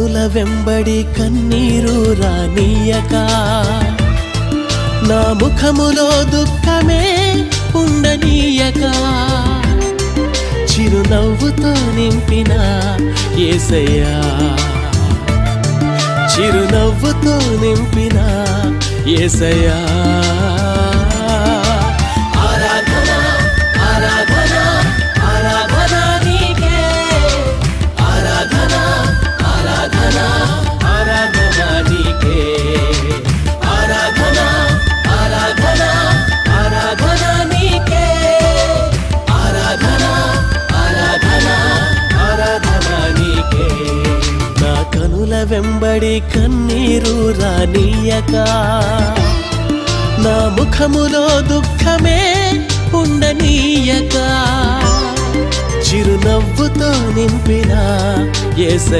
కనుల వెంబడి కన్నీరు రానీయక. నా ముఖములో దుఃఖమే ఉండనీయక. చిరునవ్వుతో నింపిన ఏసయ్యా. చిరునవ్వుతో నింపిన ఏసయ్యా. కనుల వెంబడి కన్నీరు రానీయక. నా ముఖములో దుఃఖమే ఉండనీయక. చిరునవ్వుతో నింపిన ఏసై